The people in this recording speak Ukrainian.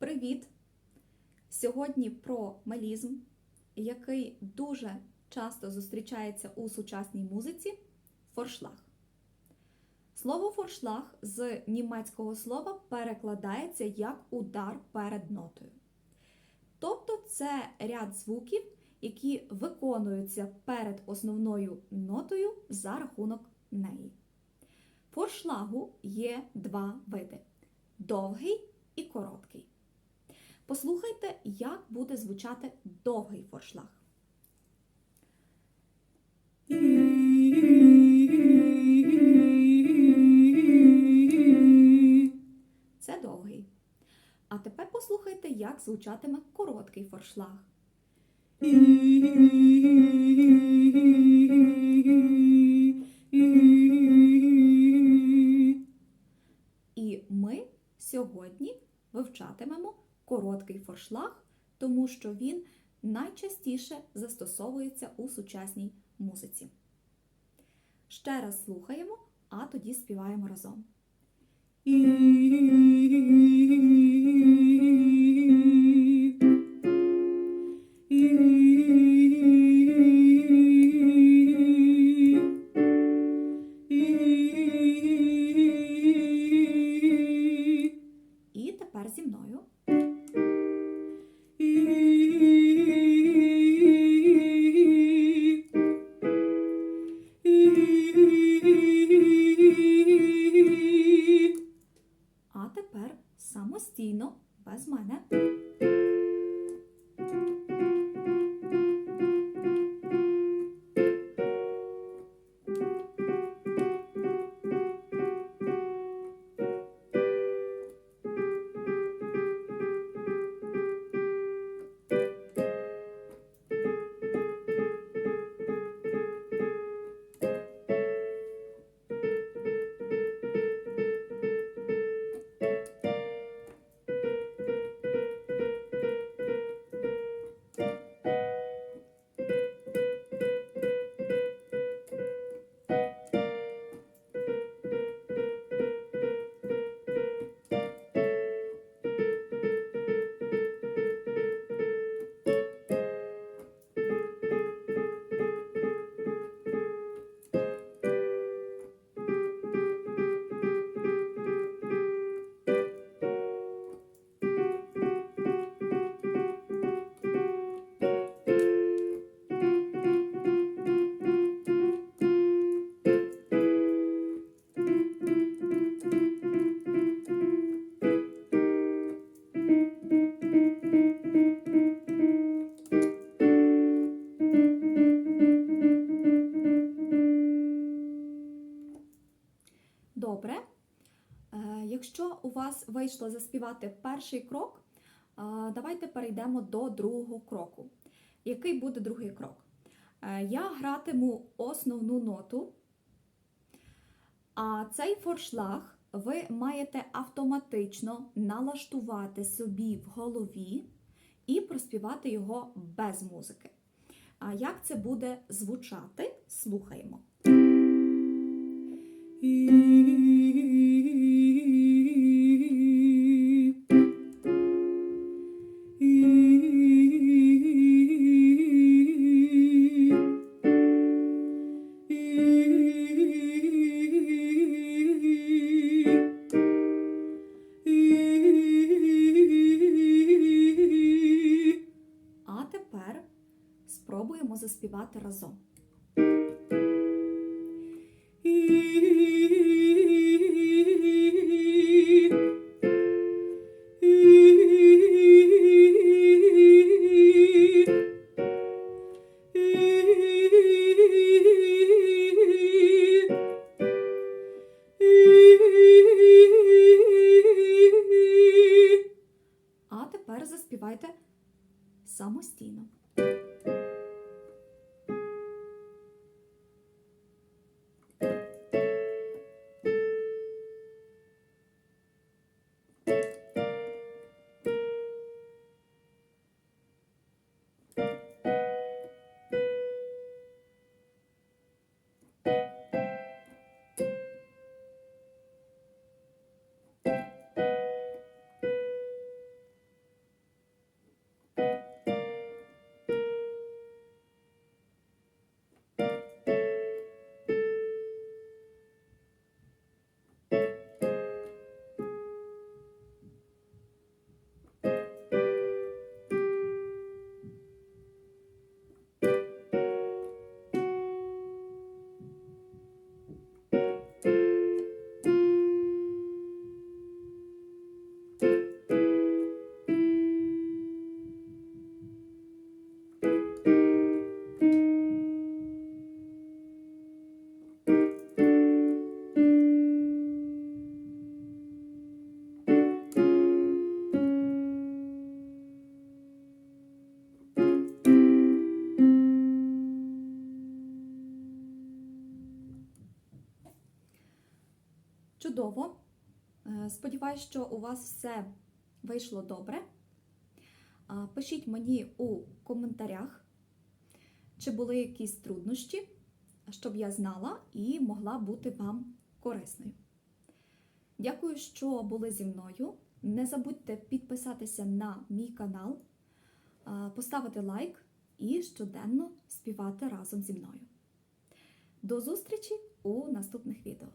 Привіт! Сьогодні про мелізм, який дуже часто зустрічається у сучасній музиці форшлаг. Слово форшлаг з німецького слова перекладається як удар перед нотою. Тобто це ряд звуків, які виконуються перед основною нотою за рахунок неї. Форшлагу є два види довгий і короткий. Послухайте, як буде звучати довгий форшлаг. Це довгий. А тепер послухайте, як звучатиме короткий форшлаг. І ми сьогодні вивчатимемо короткий форшлаг, тому що він найчастіше застосовується у сучасній музиці. Ще раз слухаємо, а тоді співаємо разом. Добре. Е, Якщо у вас вийшло заспівати перший крок, е, давайте перейдемо до другого кроку. Який буде другий крок? Е, Я гратиму основну ноту, а цей форшлаг ви маєте автоматично налаштувати собі в голові і проспівати його без музики. А як це буде звучати? Слухаємо. Заспівати разом. А тепер заспівайте самостійно. Чудово! Е, Сподіваюсь, що у вас все вийшло добре. Пишіть мені у коментарях, чи були якісь труднощі, щоб я знала і могла бути вам корисною. Дякую, що були зі мною. Не забудьте підписатися на мій канал, поставити лайк і щоденно співати разом зі мною. До зустрічі у наступних відео!